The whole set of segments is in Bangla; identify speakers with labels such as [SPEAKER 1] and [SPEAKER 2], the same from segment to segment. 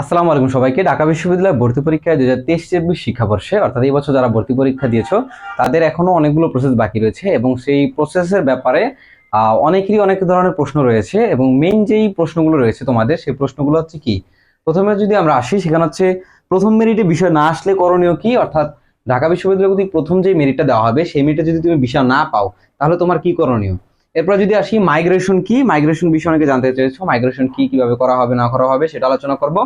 [SPEAKER 1] আসসালামু আলাইকুম সবাইকে। ঢাকা বিশ্ববিদ্যালয় ভর্তি পরীক্ষায় দু হাজার তেইশ চব্বিশ শিক্ষাবর্ষে, অর্থাৎ এই বছর যারা ভর্তি পরীক্ষা দিয়েছ, তাদের এখনও অনেকগুলো প্রসেস বাকি রয়েছে এবং সেই প্রসেসের ব্যাপারে অনেকেরই অনেক ধরনের প্রশ্ন রয়েছে এবং মেইন যেই প্রশ্নগুলো রয়েছে তোমাদের, সেই প্রশ্নগুলো হচ্ছে কি? প্রথমে যদি আমরা আসি, সেখানে হচ্ছে প্রথম মেরিটে বিষয় না আসলে করণীয় কি? অর্থাৎ ঢাকা বিশ্ববিদ্যালয় কর্তৃক প্রথম যে মেরিটটা দেওয়া হবে, সেই মেরিটে যদি তুমি বিষয় না পাও, তাহলে তোমার কি করণীয়? এরপর যদি আসি মাইগ্রেশন কি? মাইগ্রেশন বিষয় অনেকে জানতে চেয়েছো মাইগ্রেশন কি কীভাবে করা হবে, না করা হবে, সেটা আলোচনা করব।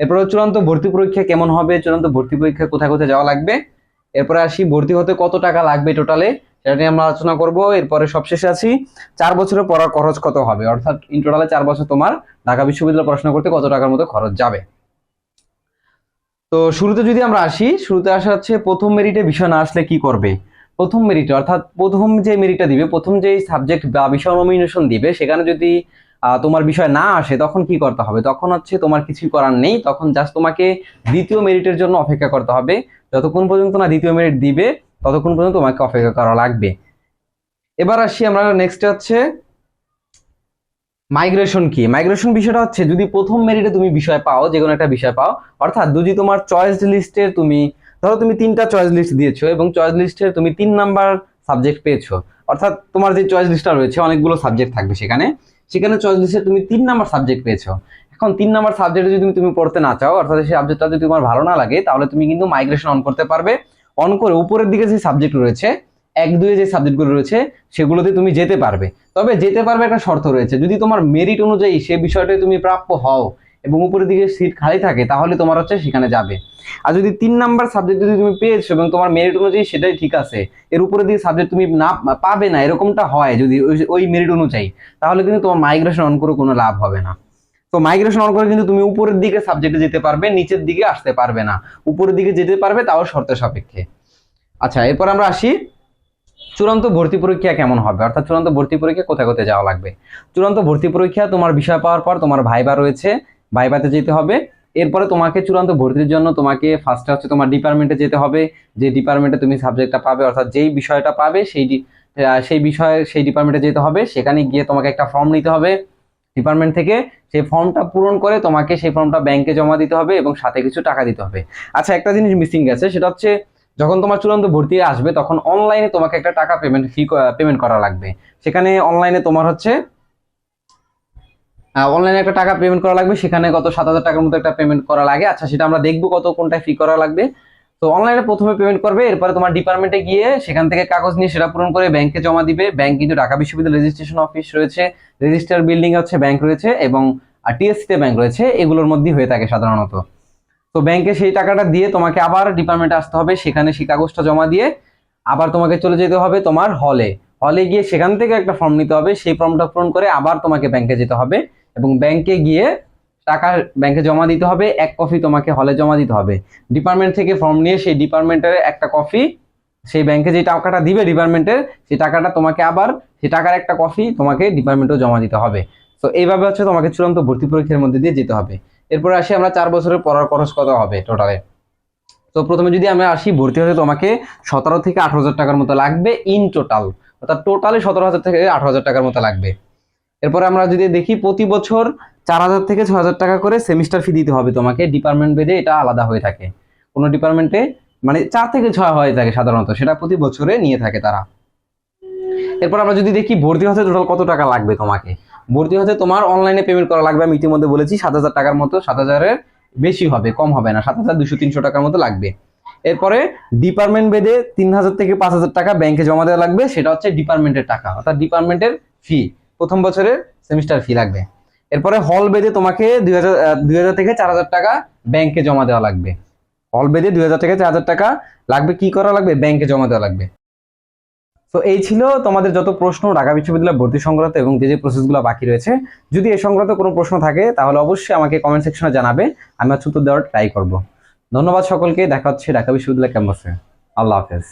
[SPEAKER 1] এরপরে চূড়ান্ত ভর্তি পরীক্ষা কেমন হবে, চূড়ান্ত ভর্তি পরীক্ষা কোথায় কোথায় যাওয়া লাগবে? এরপরে আসি ভর্তি হতে কত টাকা লাগবে টোটালে সেটা নিয়ে আমরা আলোচনা করব। এরপরে সবশেষে আছি চার বছরের পড়ার খরচ কত হবে? অর্থাৎ ইন টোটালে চার বছর তোমার ঢাকা বিশ্ববিদ্যালয়ে পড়াশোনা করতে কত টাকার মতো খরচ যাবে? তো শুরুতে যদি আমরা আসি, শুরুতে আসা হচ্ছে প্রথম মেরিটে বিষয় না আসলে কি করবে? প্রথম মেরিট অর্থাৎ প্রথম যে মেরিটটা দিবে, প্রথম যে সাবজেক্ট বা বিষয় নমিনেশন দিবে, সেখানে যদি তোমার বিষয় না আসে, তখন কি করতে হবে? তখন হচ্ছে তোমার কিছুই করার নেই, তখন জাস্ট তোমাকে দ্বিতীয় মেরিটের জন্য অপেক্ষা করতে হবে। যতক্ষণ পর্যন্ত না দ্বিতীয় মেরিট দিবে, ততক্ষণ পর্যন্ত তোমাকে অপেক্ষা করা লাগবে। এবার আসি আমরা নেক্সট হচ্ছে মাইগ্রেশন কি? মাইগ্রেশন বিষয়টা হচ্ছে, যদি প্রথম মেরিটে তুমি বিষয় পাও, যে কোনো একটা বিষয় পাও, অর্থাৎ যদি তোমার চয়েস লিস্টের তুমি, ধরো তুমি তিনটা চয়েস লিস্ট দিয়েছ এবং চয়েস লিস্টের তুমি তিন নাম্বার সাবজেক্ট পেয়েছ, অর্থাৎ তোমার যে চয়েস লিস্টটা রয়েছে, অনেকগুলো সাবজেক্ট থাকবে সেখানে। সেখানে চয়েস তুমি তিন নাম্বার সাবজেক্ট পেয়েছ। এখন তিন নাম্বার সাবজেক্টে যদি তুমি পড়তে না চাও, অর্থাৎ সেই সাবজেক্টটা যদি তোমার ভালো না লাগে, তাহলে তুমি কিন্তু মাইগ্রেশন অন করতে পারবে। অন করে উপরের দিকে যে সাবজেক্ট রয়েছে, এক দুয়ে যে সাবজেক্টগুলো রয়েছে, সেগুলোতে তুমি যেতে পারবে। তবে যেতে পারবে একটা শর্ত রয়েছে, যদি তোমার মেরিট অনুযায়ী সে বিষয়টায় তুমি প্রাপ্য হও এবং উপরের দিকে সিট খালি থাকে, তাহলে তোমার হচ্ছে সেখানে যাবে। আর যদি তিন নাম্বার সাবজেক্ট যদি তুমি পেয়েছ এবং তোমার মেরিট অনুযায়ী সেটাই ঠিক আছে, এর উপরের দিকে সাবজেক্ট তুমি না পাবে না, এরকমটা হয় যদি ওই- ওই মেরিট অনুযায়ী, তাহলে কিন্তু তোমার মাইগ্রেশন অন করে কোনো লাভ হবে না। তো মাইগ্রেশন অন করে কিন্তু তুমি উপরের দিকে সাবজেক্টে যেতে পারবে, নিচের দিকে আসতে পারবে না। উপরের দিকে যেতে পারবে, তাও শর্ত সাপেক্ষে। আচ্ছা এরপর আমরা আসি, চূড়ান্ত ভর্তি পরীক্ষা কেমন হবে? অর্থাৎ চূড়ান্ত ভর্তি পরীক্ষা কোথায় কোথায় যাওয়া লাগবে? চূড়ান্ত ভর্তি পরীক্ষা তোমার বিষয় পাওয়ার পর তোমার ভাইবা রয়েছে ভাইবাতে যেতে হবে। এরপরে তোমাকে চূড়ান্ত ভর্তির জন্য তোমাকে ফার্স্টে হচ্ছে তোমার ডিপার্টমেন্টে যেতে হবে। যে ডিপার্টমেন্টে তুমি সাবজেক্টটা পাবে, অর্থাৎ যেই বিষয়টা পাবে সেই সেই বিষয়ে সেই ডিপার্টমেন্টে যেতে হবে। সেখানে গিয়ে তোমাকে একটা ফর্ম নিতে হবে ডিপার্টমেন্ট থেকে। সেই ফর্মটা পূরণ করে তোমাকে সেই ফর্মটা ব্যাংকে জমা দিতে হবে এবং সাথে কিছু টাকা দিতে হবে। আচ্ছা একটা জিনিস মিসিং গেছে সেটা হচ্ছে যখন তোমার চূড়ান্ত ভর্তি আসবে, তখন অনলাইনে তোমাকে একটা টাকা পেমেন্ট ফি পেমেন্ট করা লাগবে। সেখানে অনলাইনে তোমার হচ্ছে অনলাইনে একটা টাকা পেমেন্ট করা লাগবে, সেখানে কত সাত হাজার টাকার মতো একটা পেমেন্ট করা লাগে। আচ্ছা সেটা আমরা দেখব কত, কোনটায় ফি করা লাগবে। তো অনলাইনে প্রথমে পেমেন্ট করবে, এরপরে তোমার ডিপার্টমেন্টে গিয়ে সেখান থেকে কাগজ নিয়ে সেটা পূরণ করে ব্যাংকে জমা দিবে। ব্যাংক কিন্তু ঢাকা বিশ্ববিদ্যালয় রেজিস্ট্রেশন অফিস রয়েছে। রেজিস্টার বিল্ডিং হচ্ছে ব্যাংক রয়েছে এবং টিএসসিতে ব্যাংক রয়েছে। এগুলোর মধ্যেই হয়ে থাকে সাধারণত। তো ব্যাংকে সেই টাকাটা দিয়ে তোমাকে আবার ডিপার্টমেন্টে আসতে হবে। সেখানে সেই কাগজটা জমা দিয়ে আবার তোমাকে চলে যেতে হবে তোমার হলে হলে গিয়ে সেখান থেকে একটা ফর্ম নিতে হবে। সেই ফর্মটা পূরণ করে আবার তোমাকে ব্যাংকে যেতে হবে। এবং ব্যাংকে গিয়ে টাকা ব্যাংকে জমা দিতে হবে, এক কপি তোমাকে হলে জমা দিতে হবে। ডিপার্টমেন্ট থেকে ফর্ম নিয়ে সেই ডিপার্টমেন্টের একটা কপি সেই ব্যাংকে যে টাকাটা দিবে ডিপার্টমেন্টের সেই টাকাটা তোমাকে আবার, সেই টাকার একটা কপি তোমাকে ডিপার্টমেন্টেও জমা দিতে হবে। তো এইভাবে হচ্ছে তোমাকে চূড়ান্ত ভর্তি পরীক্ষার মধ্যে দিয়ে যেতে হবে। এরপরে আসি আমরা চার বছরের পড়ার খরচ কত হবে টোটালে তো প্রথমে যদি আমরা আসি, ভর্তি হতে তোমাকে সতেরো থেকে আঠারো হাজার টাকার মতো লাগবে ইন টোটাল অর্থাৎ টোটালে সতেরো হাজার থেকে আঠারো হাজার টাকার মতো লাগবে। এরপরে আমরা যদি দেখি প্রতি বছর চার হাজার থেকে ছ হাজার টাকা করে সেমিস্টার ফি দিতে হবে তোমাকে। ডিপার্টমেন্ট ভেদে এটা আলাদা হয়ে থাকে। কোনো ডিপার্টমেন্টে মানে চার থেকে ছয় হয়ে থাকে সাধারণত, সেটা প্রতি বছরে নিয়ে থাকে তারা। এরপর আমরা যদি দেখি ভর্তি হতে টোটাল কত টাকা লাগবে তোমাকে? ভর্তি হতে তোমার অনলাইনে পেমেন্ট করা লাগবে, আমি ইতিমধ্যে বলেছি সাত হাজার টাকার মতো, সাত হাজারের বেশি হবে, কম হবে না, সাত হাজার দুশো তিনশো টাকার মতো লাগবে। এরপরে ডিপার্টমেন্ট বেদে তিন হাজার থেকে পাঁচ হাজার টাকা ব্যাংকে জমা দেওয়া লাগবে, সেটা হচ্ছে ডিপার্টমেন্টের টাকা, অর্থাৎ ডিপার্টমেন্টের ফি প্রথম বছরের সেমিস্টার ফি লাগবে। এরপরে হল বেঁধে তোমাকে দুই হাজার থেকে চার হাজার টাকা ব্যাংকে জমা দেওয়া লাগবে। হল বেদে দুই হাজার থেকে চার হাজার টাকা লাগবে, কি করা লাগবে? ব্যাংকে জমা দেওয়া লাগবে। তো এই ছিল তোমাদের যত প্রশ্ন ঢাকা বিশ্ববিদ্যালয় ভর্তি সংক্রান্ত এবং যে যে প্রসেসগুলো বাকি রয়েছে। যদি এ সংক্রান্ত কোনো প্রশ্ন থাকে, তাহলে অবশ্যই আমাকে কমেন্ট সেকশনে জানাবে, আমি হচ্ছে উত্তর দেওয়ার ট্রাই করব। ধন্যবাদ সকলকে, দেখা হচ্ছে ঢাকা বিশ্ববিদ্যালয় ক্যাম্পাসে। আল্লাহ হাফেজ।